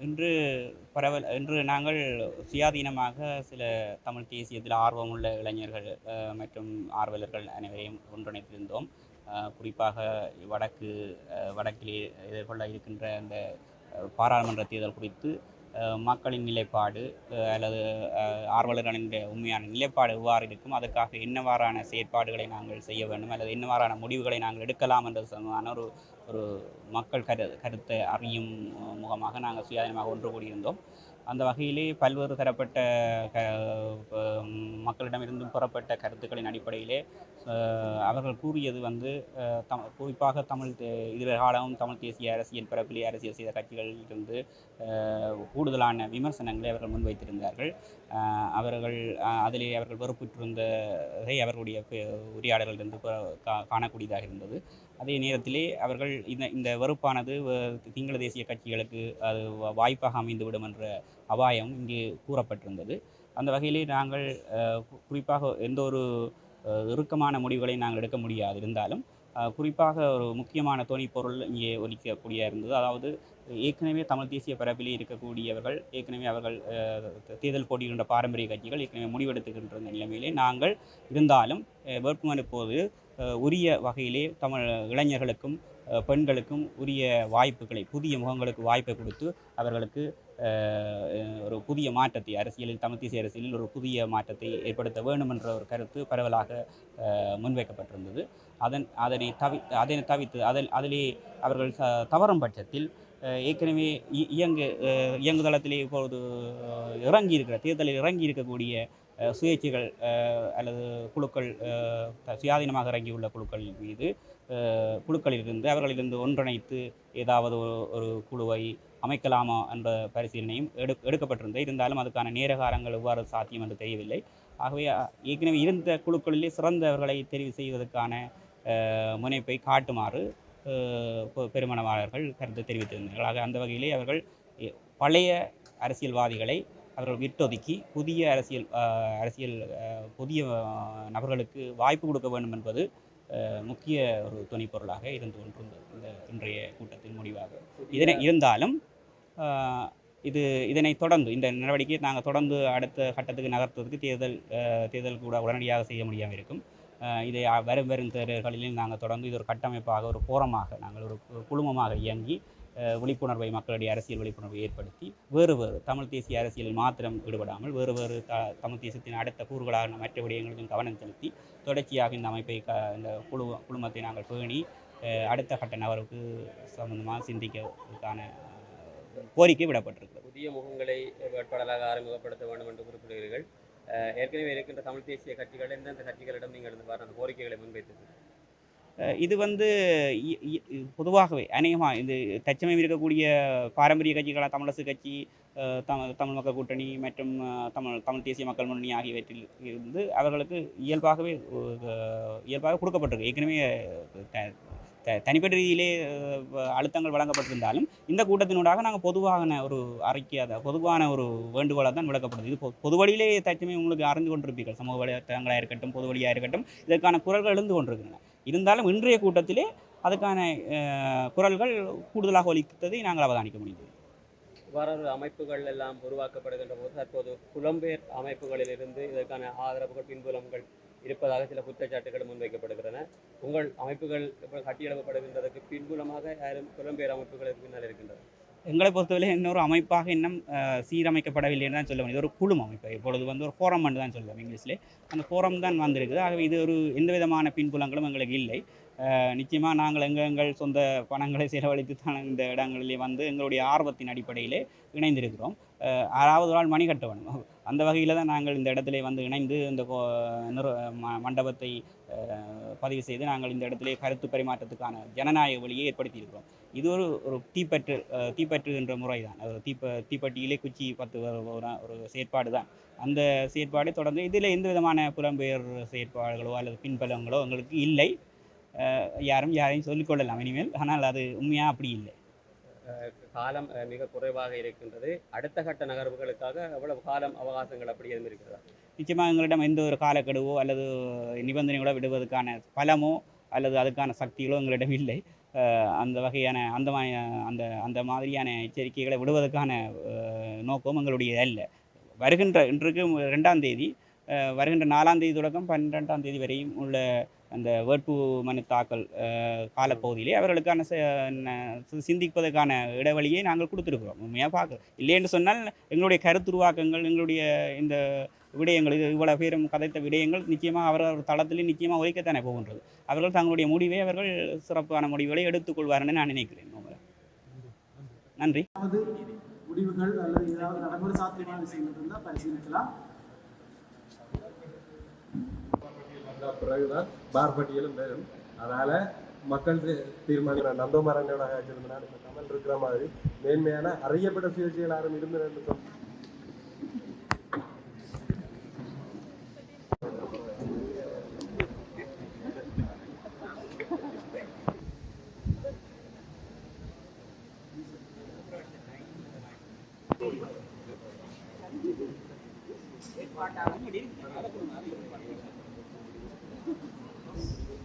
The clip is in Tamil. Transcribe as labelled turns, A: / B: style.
A: இன்று பரவல் இன்று நாங்கள் சுயாதீனமாக சில தமிழ் தேசியத்தில் ஆர்வமுள்ள இளைஞர்கள் மற்றும் ஆர்வலர்கள் அனைவரையும் ஒன்றிணைத்திருந்தோம். குறிப்பாக வடக்கு வடக்கிலே எதிர்கொள்ள இருக்கின்ற அந்த பாராளுமன்ற தேர்தல் குறித்து மக்களின் நிலைப்பாடு அல்லது ஆர்வலர்களின் உண்மையான நிலைப்பாடு எவ்வாறு இருக்கும் அதற்காக என்னவாறான செயற்பாடுகளை நாங்கள் செய்ய வேண்டும் அல்லது என்னவாறான முடிவுகளை நாங்கள் எடுக்கலாம் என்ற சமமான ஒரு ஒரு மக்கள் கரு கருத்தை அறியும் முகமாக நாங்கள் சுயாதீனமாக ஒன்று கூடியிருந்தோம். அந்த வகையிலே பல்வேறு தரப்பட்ட க மக்களிடமிருந்தும் புறப்பட்ட கருத்துக்களின் அடிப்படையிலே அவர்கள் கூறியது வந்து தம் குறிப்பாக தமிழ் தே- இதுவரை காலமும் தமிழ் தேசிய அரசியல் பரப்பிலே அரசியல் செய்த கட்சிகளிலிருந்து கூடுதலான விமர்சனங்களை அவர்கள் முன்வைத்திருந்தார்கள் அவர்கள் அதிலே அவர்கள் வெறுப்புற்றிருந்ததை அவர்களுடைய பே- கா- காணக்கூடியதாக இருந்தது. அதே நேரத்திலே அவர்கள் இந்த இந்த வெறுப்பானது வ- சிங்கள தேசிய கட்சிகளுக்கு அது வாய்ப்பாக அமைந்துவிடும் என்ற அபாயம் இங்கு கூறப்பட்டிருந்தது. அந்த வகையிலே நாங்கள் குறிப்பாக எந்த ஒரு இறுக்கமான முடிவுகளை நாங்கள் எடுக்க முடியாது இருந்தாலும் குறிப்பாக ஒரு முக்கியமான துணை பொருள் இங்கே ஒலிக்கக்கூடிய இருந்தது. அதாவது ஏற்கனவே தமிழ் தேசிய பரப்பிலே இருக்கக்கூடியவர்கள் ஏற்கனவே அவர்கள் தேர்தல் போட்டியிடுகின்ற பாரம்பரிய கட்சிகள் ஏற்கனவே முடிவெடுத்துகின்ற நிலைமையிலே நாங்கள் இருந்தாலும் வேட்புமனு போது உரிய வகையிலே தமிழ் இளைஞர்களுக்கும் பெண்களுக்கும் உரிய வாய்ப்புகளை புதிய முகங்களுக்கு வாய்ப்பை கொடுத்து அவர்களுக்கு ஒரு புதிய மாற்றத்தை அரசியலில் தமிழ்தேசிய அரசியலில் ஒரு புதிய மாற்றத்தை ஏற்படுத்த வேண்டும் என்ற ஒரு கருத்து பரவலாக முன்வைக்கப்பட்டிருந்தது. அதன் அதனை தவி அதனை தவித்து அதில் அதிலே அவர்கள் தவறும் பட்சத்தில் ஏற்கனவே இ- இயங்கு இயங்குதளத்திலே இப்பொழுது இறங்கி இருக்கிற தேர்தலில் இறங்கி இருக்கக்கூடிய சுயேட்சைகள் அல்லது குழுக்கள் சுயாதீனமாக இறங்கியுள்ள குழுக்கள் மீது குழுக்களிலிருந்து அவர்களிலிருந்து ஒன்றிணைத்து ஏதாவது ஒரு- குழுவை அமைக்கலாமா என்ற பரிசீலனையும் எடு எடுக்கப்பட்டிருந்தது. இருந்தாலும் அதுக்கான நேரகாரங்கள் எவ்வாறு சாத்தியம் என்று தெரியவில்லை. ஆகவே ஏற்கனவே இருந்த குழுக்களிலே சிறந்தவர்களை தெரிவு செய்வதற்கான முனைப்பை காட்டுமாறு அஹ், பெருமனவாளர்கள் கருத்து தெரிவித்திருந்தார்கள். ஆக அந்த வகையிலே அவர்கள் பழைய அரசியல்வாதிகளை அவர்கள் விட்டொதுக்கி புதிய அரசியல் அரசியல் புதிய நபர்களுக்கு வாய்ப்பு கொடுக்க வேண்டும் என்பது முக்கிய ஒரு துணைப்பொருளாக இருந்து கொண்டிருந்தது இந்த இன்றைய கூட்டத்தின் முடிவாக. இதனை இருந்தாலும் இது இதனை தொடர்ந்து இந்த நடவடிக்கையை நாங்கள் தொடர்ந்து அடுத்த கட்டத்துக்கு நகர்த்துவதற்கு தேர்தல் தேர்தல் கூட உடனடியாக செய்ய முடியாமல் இருக்கும். இதை வரும் வரும் தேர்தல்களில் நாங்கள் தொடர்ந்து இது ஒரு கட்டமைப்பாக ஒரு போரமாக நாங்கள் ஒரு குழுமமாக இயங்கி விழிப்புணர்வை மக்களுடைய அரசியல் விழிப்புணர்வை ஏற்படுத்தி வேறு வேறு தமிழ் தேசிய அரசியலில் மாத்திரம் ஈடுபடாமல் வேறு வேறு த தமிழ் தேசத்தின் அடுத்த கூறுகளான மற்ற விடயங்களிலும் கவனம் செலுத்தி தொடர்ச்சியாக இந்த அமைப்பை க இந்த குழு குழுமத்தை நாங்கள் பேணி அடுத்த கட்ட நபருக்கு சம்பந்தமாக சிந்திக்கிறதுக்கான கோரிக்கை விடப்பட்டிருக்கிறது.
B: புதிய முகங்களை வேட்பாளராக அறிமுகப்படுத்த வேண்டும் என்று குறிப்பிடுகிறீர்கள். ஏற்கனவே இருக்கின்ற தமிழ் தேசிய கட்சிகள் எந்தெந்த கட்சிகளிடம் நீங்கள் இந்த அந்த கோரிக்கைகளை முன்வைத்தது
A: இது வந்து இ- இ- பொதுவாகவே அநேகமாக இது தச்சமயம் இருக்கக்கூடிய பாரம்பரிய கட்சிகளான தமிழரசு கட்சி தமிழ் தமிழ் மக்கள் கூட்டணி மற்றும் தமிழ் தமிழ் தேசிய மக்கள் முன்னணி ஆகியவற்றில் இருந்து அவர்களுக்கு இயல்பாகவே இயல்பாக கொடுக்கப்பட்டிருக்கு. ஏற்கனவே தனிப்பட்ட ரீதியிலே அழுத்தங்கள் வழங்கப்பட்டிருந்தாலும் இந்த கூட்டத்தினூடாக நாங்கள் பொதுவான ஒரு அறிக்கையாக பொதுவான ஒரு வேண்டுகோளாக தான் விளக்கப்படுது. இது பொதுவழியிலே பொது வழியிலே உங்களுக்கு அறிந்து கொண்டிருப்பீர்கள். சமூக வலைத்தளங்களாக இருக்கட்டும் பொது வழியாக இருக்கட்டும் இதற்கான குரல்கள் எழுந்து கொண்டிருக்கின்றன. இருந்தாலும் இன்றைய கூட்டத்திலே அதுக்கான அஹ், குரல்கள் கூடுதலாக ஒலித்ததை நாங்கள் அவதானிக்க முடிந்தது.
B: இவ்வாறு அமைப்புகள் எல்லாம் உருவாக்கப்படுகின்ற போது தற்போது புலம்பெயர் அமைப்புகளில் இருந்து இதற்கான ஆதரவுகள் பின்புலங்கள் இருப்பதாக சில குற்றச்சாட்டுகள் முன்வைக்கப்படுகின்றன. உங்கள் அமைப்புகள் கட்டியெழுப்பப்படுகின்றதற்கு பின்புலமாக யாரும் புலம்பெயர் அமைப்புகளுக்கு பின்னால் இருக்கின்றன
A: எங்களை பொறுத்தவரை இன்னொரு அமைப்பாக இன்னும் சீரமைக்கப்படவில்லை தான் சொல்ல முடியும். இது ஒரு குழும அமைப்பு. இப்பொழுது வந்து ஒரு ஃபோரம் என்று தான் சொல்லுவோம் இங்கிலீஷில். அந்த ஃபோரம் தான் வந்திருக்குது. ஆகவே இது ஒரு எந்த விதமான பின்புலங்களும் எங்களுக்கு இல்லை. நிச்சயமாக நாங்கள் எங்கள் எங்கள் சொந்த பணங்களை செலவழித்து தான் இந்த இடங்களிலே வந்து எங்களுடைய ஆர்வத்தின் அடிப்படையிலே இணைந்திருக்கிறோம். ஆறாவது நாள் மணி கட்ட வேணும் அந்த வகையில் தான் நாங்கள் இந்த இடத்துல வந்து இணைந்து இந்த கோ- மண்டபத்தை பதிவு செய்து நாங்கள் இந்த இடத்துல கருத்து பரிமாற்றத்துக்கான ஜனநாயக வழியை ஏற்படுத்தியிருக்கிறோம். இது ஒரு ஒரு தீப்பற்று தீப்பற்று என்ற முறை தான் ஒரு தீப்ப தீப்பெட்டியிலே குச்சி பத்து ஒரு- செயற்பாடு தான். அந்த செயற்பாடு தொடர்ந்து இதில் எந்த விதமான புலம்பெயர் செயற்பாடுகளோ அல்லது பின்பலங்களோ எங்களுக்கு இல்லை. யாரும் யாரையும் சொல்லிக்கொள்ளலாம் இனிமேல் ஆனால் அது உண்மையாக அப்படி இல்லை.
B: காலம் மிக குறைவாக இருக்கின்றது. அடுத்த கட்ட நகர்வுகளுக்காக எவ்வளவு காலம் அவகாசங்கள் அப்படி எதுவும் இருக்கிறதா?
A: நிச்சயமாக எங்களிடம் எந்த ஒரு காலக்கெடுவோ அல்லது நிபந்தனைகளோ விடுவதற்கான பலமோ அல்லது அதுக்கான சக்திகளோ எங்களிடம் இல்லை. அந்த வகையான அந்த அந்த அந்த மாதிரியான எச்சரிக்கைகளை விடுவதற்கான நோக்கமும் நோக்கம் எங்களுடைய அல்ல. வருகின்ற இன்றைக்கு ரெண்டாம் தேதி வருகின்ற நாலாம் தேதி தொடக்கம் பன்னிரெண்டாம் தேதி வரையும் உள்ள அந்த வேட்பு மனு தாக்கல் காலப்பகுதியிலே அவர்களுக்கான ச- சிந்திப்பதற்கான இடைவெளியை நாங்கள் கொடுத்துருக்குறோம். உண்மையாக பார்க்குறோம் இல்லைன்னு சொன்னால் எங்களுடைய கருத்துருவாக்கங்கள் எங்களுடைய இந்த விடயங்கள் இது இவ்வளவு பேரும் கதைத்த விடயங்கள் நிச்சயமாக அவரவர் தளத்திலே நிச்சயமாக ஒழிக்கத்தானே போகின்றது. அவர்கள் தங்களுடைய முடிவை அவர்கள் சிறப்பான முடிவுகளை எடுத்துக்கொள்வார்னு நான் நினைக்கிறேன். நன்றி.
C: முடிவுகள் அல்லது ஏதாவது நடைமுறை சாத்தியமான விஷயங்கள் இருந்தால் பரிசீலிக்கலாம்.
D: வந்த பிறகுதான் பார் பட்டியலும் வரும். அதனால மக்கள் தீ- தீர்மானிக்கிற நம்ப மரங்களோட கமல் இருக்கிற மாதிரி மேன்மையான அறியப்பட்ட சுயேட்சைகள் யாரும் இருந்து ரெண்டு Thank
A: you.